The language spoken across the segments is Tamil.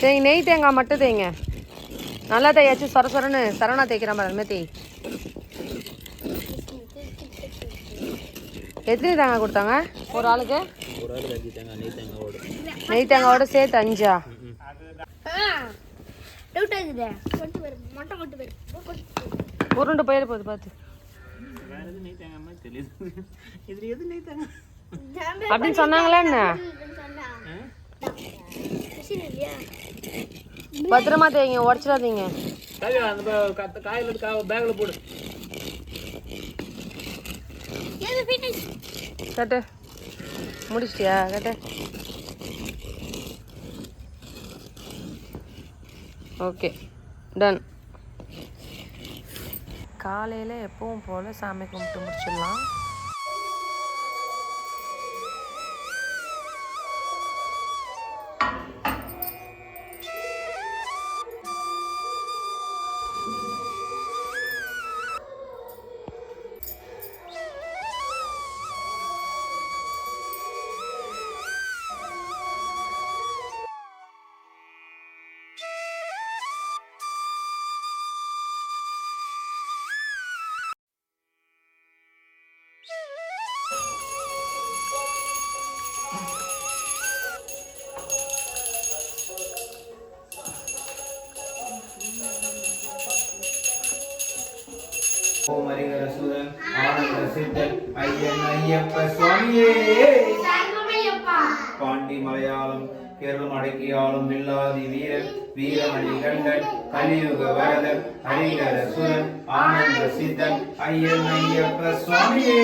தேங்க நெய் தேங்காய் மட்டும் தேங்க நல்லா தேயாச்சு சொர சொரன்னு சரவணா தேய்க்கிற மாதிரி அதுமாதிரி தேய் எத்தனை தேங்காய் கொடுத்தாங்க? ஒரு ஆளுக்கு? நெய் தேங்காயோட சேர்த்து அஞ்சா? உருண்டு போயிட போகுது பார்த்து அப்படின்னு சொன்னாங்களா என்ன? பத்திரமா தேய்ங்க உடச்சிடாதீங்க. காயில பேக்ல போடு. கட்டு. முடிச்சிட்டியா? கட்டு. ஓகே டன் காலையில் எப்பவும் போல் சாமி கும்பிட்டு முடிச்சிடலாம். ஓம் ஹரிஹர சுதன் ஆனந்த சித்தன் ஐயன் ஐயப்ப சுவாமியே. பாண்டி மலையாளம் கேரளம் அடக்கியாலும் வில்லாதி வீரன் வீரமணி கண்டன் கலியுக வரதன் ஹரிஹர சுதன் ஆனந்த சித்தன் ஐயன் ஐயப்ப சுவாமியே.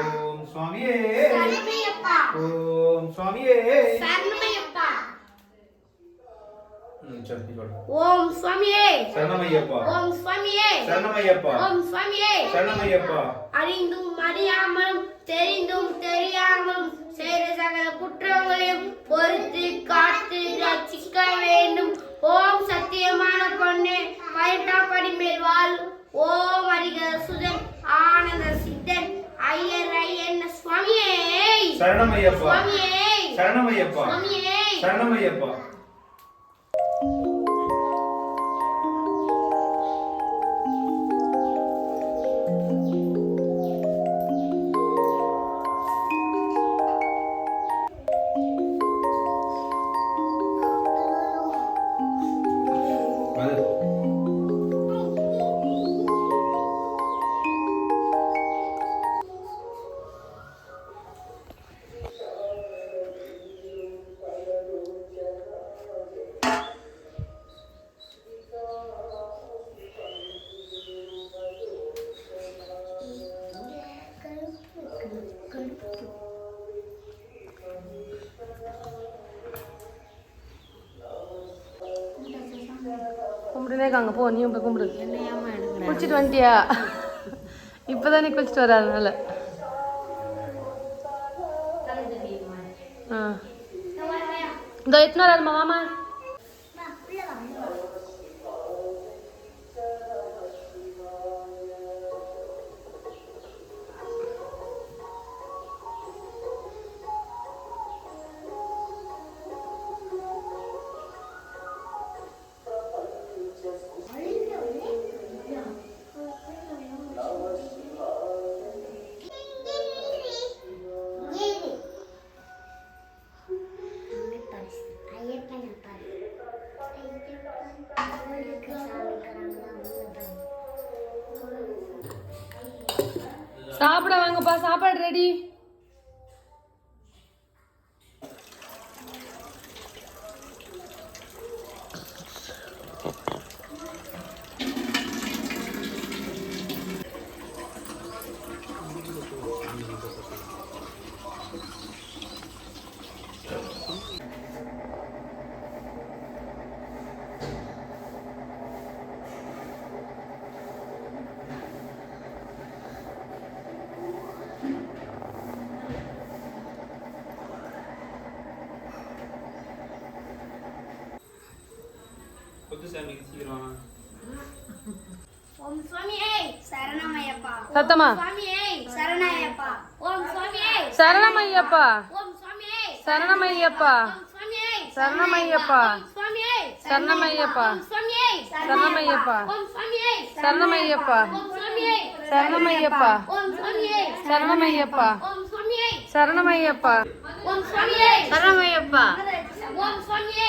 ஓம் சுவாமியே. ஓம் சுவாமியே சரணமையப்பா ம், சரி, நீ சொல்லு. ஓம் சுவாமியே. சரணமையப்பா. ஓம் சுவாமியே. சரணமையப்பா. ஓம் சுவாமியே. சரணமையப்பா. அறிந்தும் அறியாமலும் தெரிந்தும் தெரியாமலும் செய்த சகல குற்றங்களையும் பொறுத்து காத்து ரட்சிக்க வேண்டும். ஓம் சத்தியமான பொண்ணு பதினெட்டாம் மேல் வாழ். ஓம் அரிகர சுதன் ஆனந்த சித்தன் ஐயர் ஐயன் சுவாமியே. சரணமையப்பா. சுவாமியே. சரணமையப்பா. சுவாமியே. சரணமையப்பா. கும்பிட்டுனே இருக்காங்க போ நீயும் போய் கும்பிடு. குளிச்சுட்டு வந்துட்டியா? இப்போதான் நீ குளிச்சுட்டு வர அதனால ஆ. இந்த எத்தனை வராதுமா மாமா சாப்பிட வாங்கப்பா சாப்பாடு ரெடி ஓம் சுவாமியே சரணமய்யப்பா சத்தமா சுவாமியே சரணமய்யப்பா ஓம் சுவாமியே சரணமையப்பா ஓம் சுவாமியே சரணமையப்பா ஓம் சுவாமியே சரணமையப்பா சரணமையப்பா ஓம் சுவாமியே சரணமையப்பா சரணமையப்பா ஓம் சுவாமியே சரணமையப்பா ஓம் சுவாமியே சரணமையப்பா சரணமையப்பா சரணமையப்பா சரணமையப்பா சுவாமியே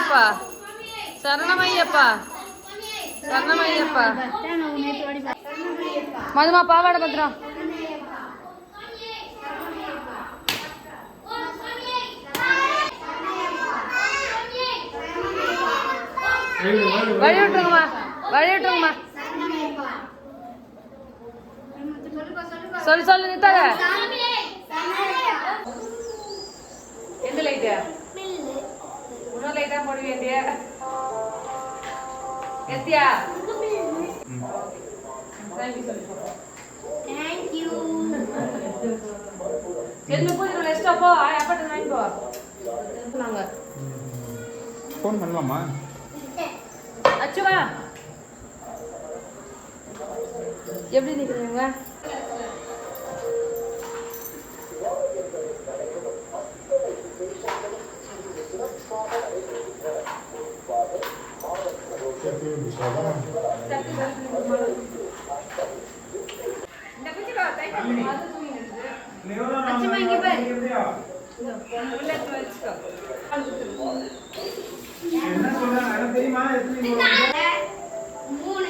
சரணமையப்பா சரணமையப்பா. சரணமையப்பா. மதுமா பாவாடை பத்திரம். ஓம் சுவாமியே வழி விட்டுருங்கம்மா வழி விட்டுருங்கம்மா சொல்லு சொல்லு நித்தாத எந்த லைட்டு இன்னும் லைட்டா போட வேண்டிய எத்தியா ಥ್ಯಾಂಕ್ ஃபோன் பண்ணலாமா? அச்சுவா. எப்படி நிக்கிறீங்க? என்ன சொல்றாங்க தெரியுமா எப்படி மூணு